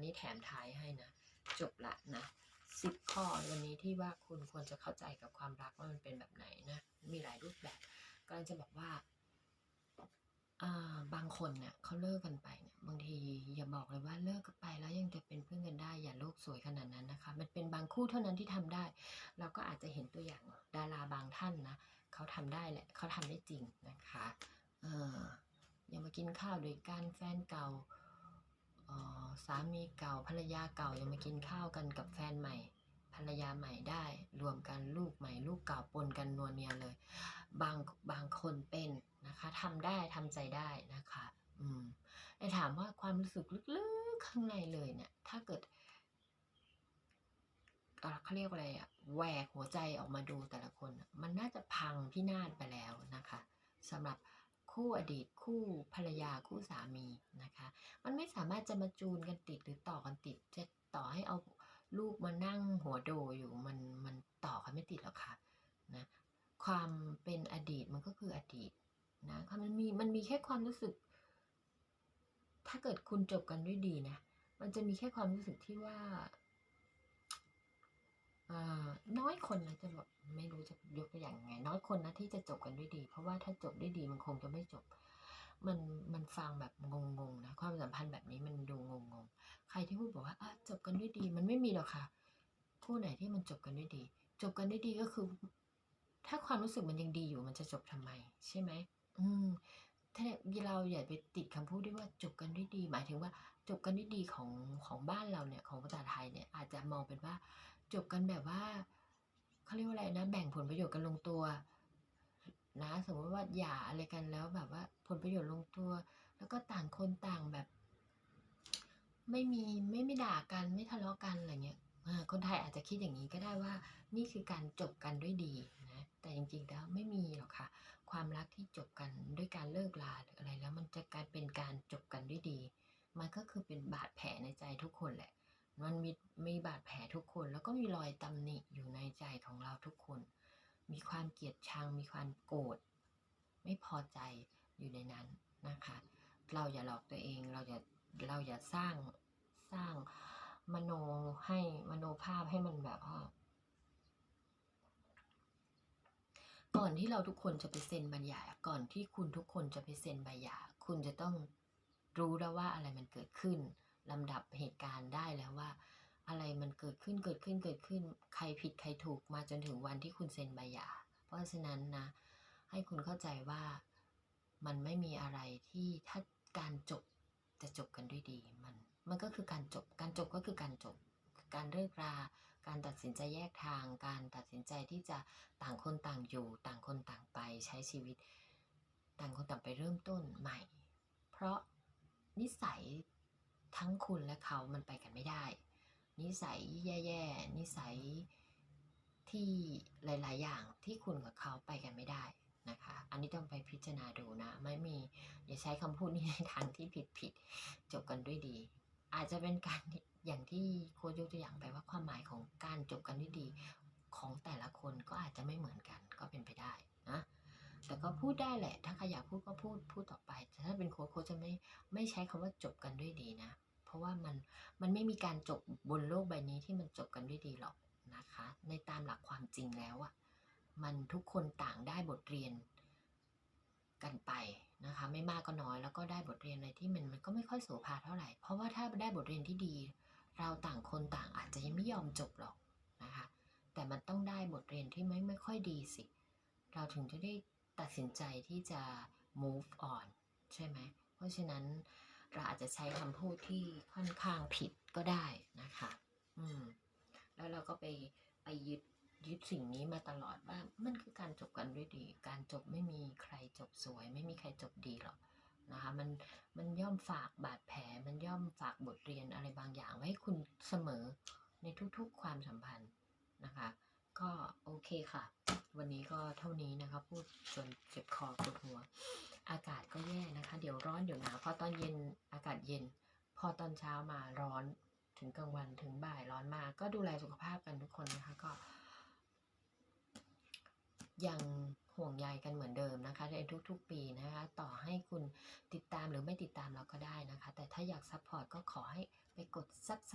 าวนี้แถมท้ายให้นะ จบละนะสิบข้อวันนี้ที่ว่าคุณควรจะเข้าใจกับความรักว่ามันเป็นแบบไหนนะ มีหลายรูปแบบก็จะบอกว่าอ่าบางคนเนี่ยเขาเลิกกันไปเนี่ยบางทีอย่าบอกเลยว่าเลิกกันไปแล้วยังจะเป็นเพื่อนกันได้อย่าโลกสวยขนาดนั้นนะคะ มันเป็นบางคู่เท่านั้นที่ทำได้ เราก็อาจจะเห็นตัวอย่างดาราบางท่านนะเขาทำได้แหละเขาทำได้จริงนะคะเอออย่ามากินข้าวด้วยกันแฟนเก่า สามีเก่าภรรยาเก่าย่ามากินข้าวกันกับแฟนใหม่ ภรรยาใหม่ได้ รวมกันลูกใหม่ลูกเก่าปนกันนัวเนียเลย บางบางคนเป็นนะคะทำได้ทำใจได้นะคะอืมแต่ถามว่าความรู้สึกลึกๆข้างในเลยเนี่ยถ้าเกิดเขาเรียกอะไรอะแหวกหัวใจออกมาดูแต่ละคน มันน่าจะพังพินาศไปแล้วนะคะสำหรับ คู่อดีตคู่ภรรยาคู่สามีนะคะ มันไม่สามารถจะมาจูนกันติดหรือต่อกันติดจะต่อให้เอาลูกมานั่งหัวโดอยู่มันมันต่อกันไม่ติดหรอกค่ะนะความเป็นอดีตมันก็คืออดีตนะคะมันมีมันมีแค่ความรู้สึก ถ้าเกิดคุณจบกันด้วยดีนะ มันจะมีแค่ความรู้สึกที่ว่าอ่า น้อยคนนะจะบอกไม่รู้จะยกตัวอย่างไง น้อยคนนะที่จะจบกันด้วยดี เพราะว่าถ้าจบด้วยดีมันคงจะไม่จบ มันมันฟังแบบงงๆนะความสัมพันธ์แบบนี้มันดูงงๆ ใครที่พูดบอกว่าอจบกันด้วยดี มันไม่มีหรอกค่ะคู่ไหนที่มันจบกันด้วยดี จบกันด้วยดีก็คือ ถ้าความรู้สึกมันยังดีอยู่มันจะจบทำไม ใช่ไหมอืม ถ้าเราอย่าไปติดคำพูดด้วยว่าจบกันด้วยดี หมายถึงว่าจบกันด้วยดีของของบ้านเราเนี่ยของภาษาไทยเนี่ยอาจจะมองเป็นว่าจบกันแบบว่าเขาเรียกว่าอะไรนะ แบ่งผลประโยชน์กันลงตัวนะสมมติว่าหย่าอะไรกันแล้วแบบว่าผลประโยชน์ลงตัว แล้วก็ต่างคนต่างแบบ ไม่มีไม่ไม่ด่ากันไม่ทะเลาะกันอะไรเงี้ยคนไทยอาจจะคิดอย่างนี้ก็ได้ว่า นี่คือการจบกันด้วยดีนะแต่จริงๆแล้วไม่มีหรอกค่ะ ความรักที่จบกันด้วยการเลิกลาหรืออะไรแล้วมันจะกลายเป็นการจบกันด้วยดี มันก็คือเป็นบาดแผลในใจทุกคนแหละ มันมีมีบาดแผลทุกคน แล้วก็มีรอยตำหนิอยู่ในใจของเราทุกคน มีความเกลียดชัง มีความโกรธไม่พอใจอยู่ในนั้นนะคะ เราอย่าหลอกตัวเอง เราอย่าเราอย่าสร้างสร้างมโนให้มโนภาพให้มันแบบว่า ก่อนที่เราทุกคนจะไปเซ็นใบหย่าก่อนที่คุณทุกคนจะไปเซ็นใบหย่าคุณจะต้องรู้แล้วว่าอะไรมันเกิดขึ้นลำดับเหตุการณ์ได้แล้วว่า อะไรมันเกิดขึ้นเกิดขึ้นเกิดขึ้น ใครผิดใครถูกมาจนถึงวันที่คุณเซ็นใบหย่าเพราะฉะนั้นนะ ให้คุณเข้าใจว่ามันไม่มีอะไรที่ถ้าการจบจะจบกันด้วยดีมัน มันก็คือการจบการจบก็คือการจบ การเลิกรา การตัดสินใจแยกทาง การตัดสินใจที่จะต่างคนต่างอยู่ ต่างคนต่างไปใช้ชีวิต ต่างคนต่างไปเริ่มต้นใหม่ เพราะนิสัยทั้งคุณและเขามันไปกันไม่ได้ นิสัยแย่ๆ นิสัยที่หลาย ๆ อย่างที่คุณกับเขาไปกันไม่ได้นะคะ อันนี้ต้องไปพิจารณาดูนะ ไม่มีอย่าใช้คำพูดนี้ในทางที่ผิดผิดๆจบกันด้วยดี อาจจะเป็นการอย่างที่โค้ชยกตัวอย่างไปว่าความหมายของการจบกันด้วยดีของแต่ละคนก็อาจจะไม่เหมือนกันก็เป็นไปได้นะแต่ก็พูดได้แหละ ถ้าใครอยากพูดก็พูดพูดต่อไป แต่ถ้าเป็นโค้ชโค้ชจะไม่ไม่ใช้คำว่าจบกันด้วยดีนะ เพราะว่ามันมันไม่มีการจบบนโลกใบนี้ที่มันจบกันด้วยดีหรอกนะคะ ในตามหลักความจริงแล้วอะมันทุกคนต่างได้บทเรียน กันไปนะคะไม่มากก็น้อยแล้วก็ได้บทเรียนอะไรที่มันมันก็ไม่ค่อยโสภาเท่าไหร่ เพราะว่าถ้าได้บทเรียนที่ดี เราต่างคนต่างอาจจะยังไม่ยอมจบหรอกนะคะแต่มันต้องได้บทเรียนที่ไม่ไม่ค่อยดีสิ เราถึงจะได้ตัดสินใจที่จะ move on ใช่ไหมเพราะฉะนั้นเราอาจจะใช้คำพูดที่ค่อนข้างผิดก็ได้นะคะ อืม แล้วเราก็ไปไปยึด ยึดสิ่งนี้มาตลอดว่ามันคือการจบกันด้วยดี การจบไม่มีใครจบสวย ไม่มีใครจบดีหรอกนะคะมันมันย่อมฝากบาดแผล มันย่อมฝากบทเรียนอะไรบางอย่างไว้ให้คุณเสมอในทุกๆความสัมพันธ์นะคะ ก็โอเคค่ะ วันนี้ก็เท่านี้นะคะ พูดจนเจ็บคอปวดหัว อากาศก็แย่นะคะ เดี๋ยวร้อนเดี๋ยวหนาวพอตอนเย็นอากาศเย็น พอตอนเช้ามาร้อนถึงกลางวันถึงบ่ายร้อนมากก็ดูแลสุขภาพกันทุกคนนะคะก็ ยังห่วงใยกันเหมือนเดิมนะคะในทุกๆปีนะคะ ต่อให้คุณติดตามหรือไม่ติดตามเราก็ได้นะคะ แต่ถ้าอยากซัพพอร์ตก็ขอให้ไปกดซับ